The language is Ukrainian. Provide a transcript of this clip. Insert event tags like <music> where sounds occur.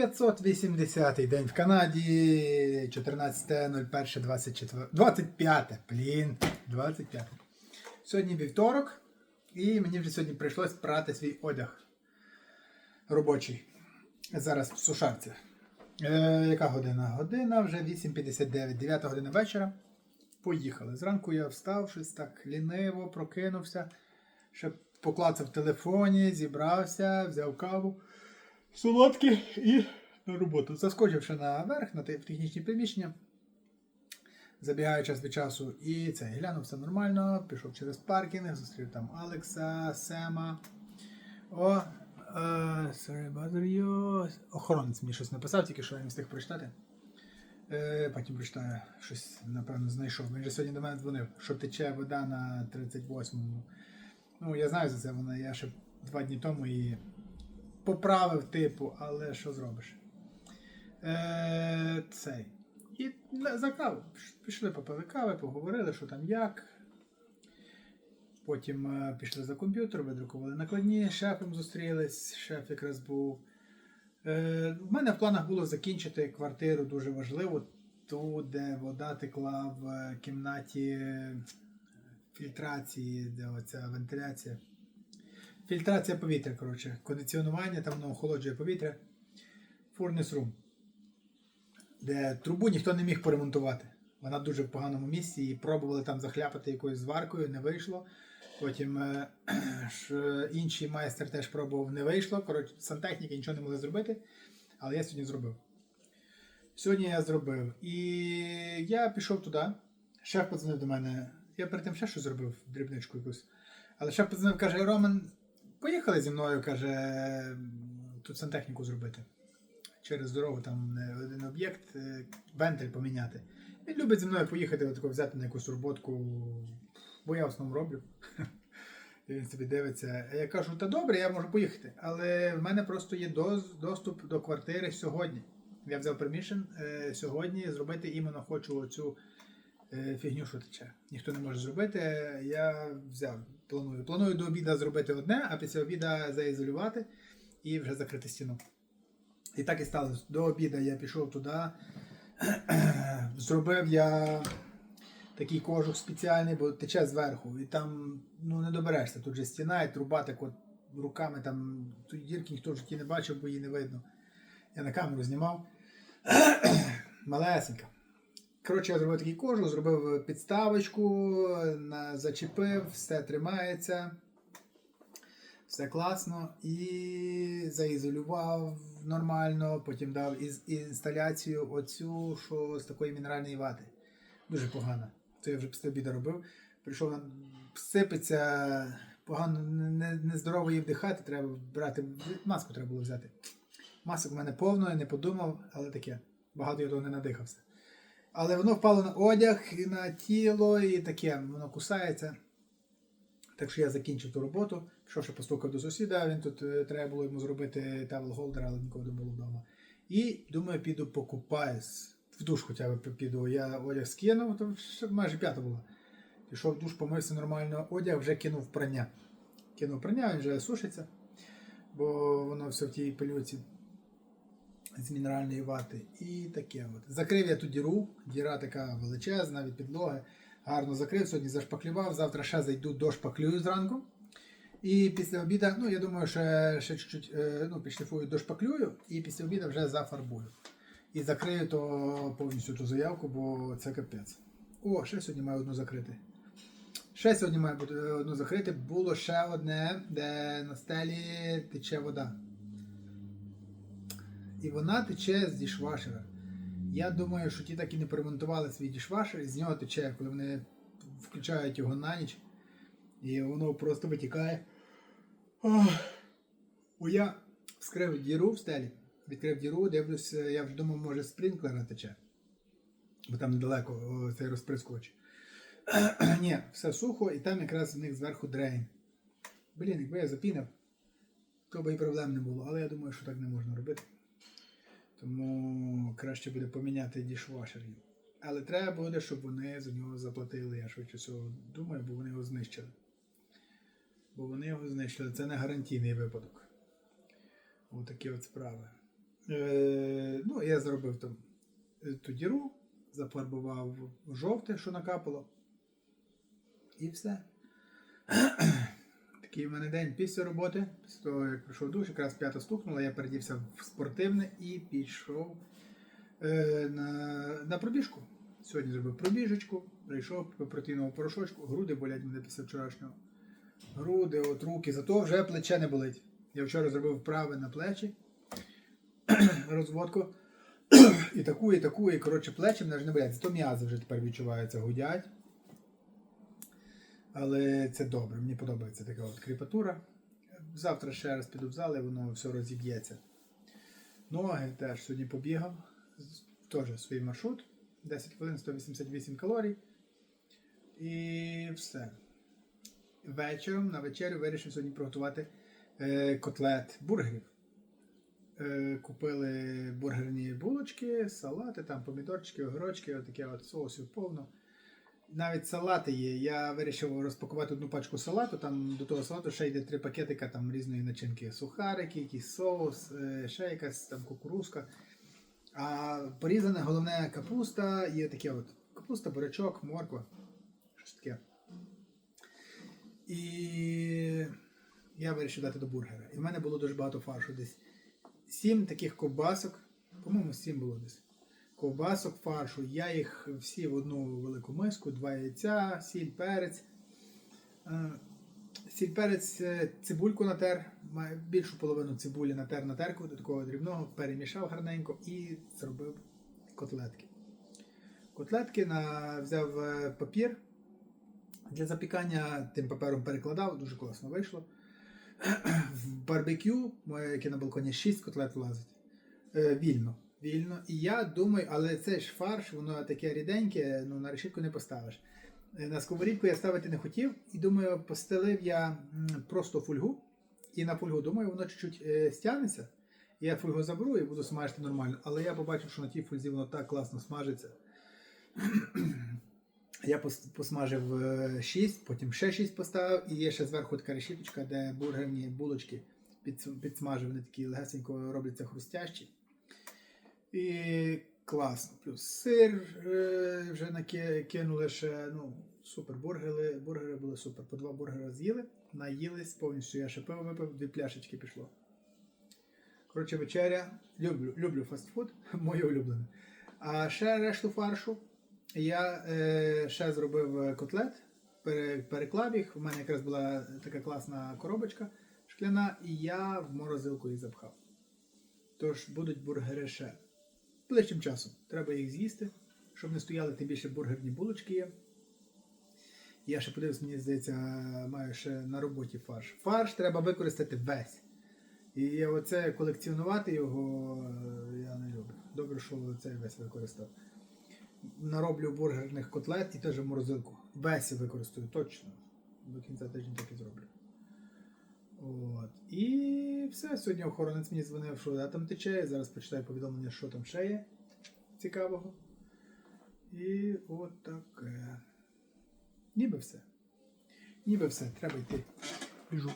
580-й день в Канаді, 14.01.24. 25. Блін, 25. Сьогодні вівторок, і мені вже сьогодні прийшлось прати свій одяг робочий. Зараз в сушарці. Е, яка година? Година вже 8.59, 9 година вечора. Поїхали. Зранку я встав, щось так ліниво, прокинувся, ще поклацав в телефоні, зібрався, взяв каву солодкі і на роботу. Заскочивши наверх, на технічні приміщення, забігаю час від часу і це, глянув все нормально, пішов через паркінг, зустрів там Алекса, Сема. О, е, sorry bother you. Охоронець мені щось написав, тільки що я не встиг прочитати. Е, потім прочитаю, щось, напевно, знайшов. Він же сьогодні до мене дзвонив, що тече вода на 38-му. Ну, я знаю за це, вона я ще два дні тому її поправив, типу, але що зробиш? Е, цей. І за каву. Пішли попили кави, поговорили, що там як. Потім е, пішли за комп'ютер, видрукували накладні, з шефом зустрілись, шеф якраз був. Е, в мене в планах було закінчити квартиру дуже важливо, ту, де вода текла в кімнаті е, фільтрації, де оця вентиляція. Фільтрація повітря, коротше, кондиціонування, там воно охолоджує повітря. Furnace room, де трубу ніхто не міг поремонтувати. Вона дуже в поганому місці, і пробували там захляпати якоюсь зваркою, не вийшло. Потім е, <clears throat> ж, інший майстер теж пробував, не вийшло. Коротше, сантехніки нічого не могли зробити, але я сьогодні зробив. Сьогодні я зробив. І я пішов туди. Шеф подзвонив до мене. Я перед тим ще щось зробив, дрібничку якусь. Але шеф подзвонив, каже: Роман, поїхали зі мною, каже, тут сантехніку зробити. Через дорогу там один об'єкт, е, вентиль поміняти. Він любить зі мною поїхати, отако взяти на якусь роботку, бо я в основному роблю. <laughs> І він собі дивиться. Я кажу, та добре, я можу поїхати. Але в мене просто є доступ до квартири сьогодні. Я взяв е, сьогодні зробити іменно хочу оцю е, фігню, що тече. Ніхто не може зробити. Я взяв, планую. Планую до обіду зробити одне, а після обіду заізолювати і вже закрити стіну. І так і сталося. До обіду я пішов туди. <clears throat> Зробив я такий кожух спеціальний, бо тече зверху. І там ну, не доберешся. Тут же стіна і труба так от руками там тут дірки ніхто в не бачив, бо її не видно. Я на камеру знімав. <clears throat> Малесенька. Коротше, я зробив такий кожух, зробив підставочку, зачепив, все тримається. Все класно. І заізолював нормально, потім дав із інсталяцію оцю, що з такої мінеральної вати. Дуже погано. Це я вже після обіду робив. Прийшов сипеться, погано, не- нездорово її вдихати, треба брати. Маску треба було взяти. Масок в мене повно, я не подумав, але таке. Багато я того не надихався. Але воно впало на одяг, і на тіло, і таке, воно кусається. Так що я закінчив ту роботу, пішов ще постукав до сусіда, він тут е, треба було йому зробити тавел холдер, але нікого не було вдома. І думаю, піду покупаюсь. В душ хоча б піду. Я одяг скинув, то майже п'ята була. Пішов в душ, помився нормально, одяг вже кинув прання. Кинув прання, він вже сушиться, бо воно все в тій пилюці з мінеральної вати. І таке от. Закрив я ту діру, діра така величезна від підлоги. Гарно закрив, сьогодні зашпаклював, завтра ще зайду дошпаклюю зранку. І після обіду, ну я думаю, ще, ще чуть-чуть е, ну, підшліфую, дошпаклюю, і після обіду вже зафарбую. І закрию то повністю ту заявку, бо це капець. О, ще сьогодні маю одну закрити. Ще сьогодні маю е, одну закрити. Було ще одне, де на стелі тече вода. І вона тече з дішвашера. Я думаю, що ті так і не поремонтували свій дішвашер, і з нього тече, коли вони включають його на ніч, і воно просто витікає. Бо я вскрив діру в стелі, відкрив діру, дивлюсь, е, я вже думав, може спринклера тече. Бо там недалеко цей розприскувач. <clears throat> Ні, все сухо, і там якраз в них зверху дрейн. Блін, якби я запінив, то би і проблем не було. Але я думаю, що так не можна робити. Тому краще буде поміняти дішвашерів. Але треба буде, щоб вони за нього заплатили. Я швидше цього думаю, бо вони його знищили. Бо вони його знищили. Це не гарантійний випадок. Отакі от справи. Е, ну, я зробив там е, ту діру, зафарбував жовте, що накапало. І все. Такий в мене день після роботи. Після того, як прийшов душ, якраз п'ята стукнула, я передівся в спортивне і пішов е, на, на пробіжку. Сьогодні зробив пробіжечку, прийшов по протеїновому порошочку, груди болять мене після вчорашнього. Груди, от руки, зато вже плече не болить. Я вчора зробив вправи на плечі, <clears throat> розводку. <clears throat> І таку, і таку, і коротше плечі мене вже не болять. Зато м'язи вже тепер відчуваються, гудять. Але це добре, мені подобається така от кріпатура. Завтра ще раз піду в зал, і воно все розіб'ється. Ноги теж сьогодні побігав. Теж свій маршрут. 10 хвилин 188 калорій. І все. Вечором на вечерю вирішив сьогодні приготувати е, котлет бургерів. Е, купили бургерні булочки, салати, там помідорчики, огірочки, отаке от соусів повно. Навіть салати є. Я вирішив розпакувати одну пачку салату. Там до того салату ще йде три пакетика там різної начинки. Сухарики, якийсь соус, е, ще якась там кукурузка. А порізана головне капуста, є таке от капуста, бурячок, морква. Щось таке. І я вирішив дати до бургера. І в мене було дуже багато фаршу. Десь сім таких ковбасок. По-моєму, сім було десь. Ковбасок фаршу. Я їх всі в одну велику миску, два яйця, сіль, перець. Е, Сіль перець, е, цибульку натер, має більшу половину цибулі натер на терку до такого дрібного, перемішав гарненько і зробив котлетки. Котлетки на, взяв е, папір для запікання, тим папером перекладав, дуже класно вийшло. <clears throat> В барбекю, яке на балконі 6 котлет влазить. Вільно. Вільно. І я думаю, але це ж фарш, воно таке ріденьке, ну на решітку не поставиш. Е, На сковорідку я ставити не хотів, і думаю, постелив я просто фольгу. І на фольгу, думаю, воно чуть-чуть е, стягнеться. Я фольгу заберу і буду смажити нормально. Але я побачив, що на тій фользі воно так класно смажиться. Я посмажив 6, потім ще 6 поставив, і є ще зверху така решіточка, де бургерні булочки підс- підсмажив, вони такі легесенько робляться хрустящі. І класно. Плюс сир е, вже наки- кинули ще. Ну, супер. Бургери, бургери були супер. По два бургери з'їли, наїлись повністю. Я ще пиво випив, дві пляшечки пішло. Коротше, вечеря. Люблю, люблю фастфуд, <laughs> моє улюблене. А ще решту фаршу. Я е, ще зробив е, котлет, пере, переклав їх. У мене якраз була така класна коробочка шкляна, і я в морозилку їх запхав. Тож будуть бургери ще. Ближчим часом. Треба їх з'їсти, щоб не стояли, тим більше бургерні булочки є. Я ще подивився, мені здається, маю ще на роботі фарш. Фарш треба використати весь. І оце колекціонувати його е, я не люблю. Добре, що цей весь використав. Нароблю бургерних котлет і теж в морозилку. Весь використаю точно. До кінця тижня так і зроблю. От. Все. Сьогодні охоронець мені дзвонив, що я там тече. Я зараз почитаю повідомлення, що там ще є цікавого. І от таке. Ніби все. Ніби все. Треба йти. Біжу.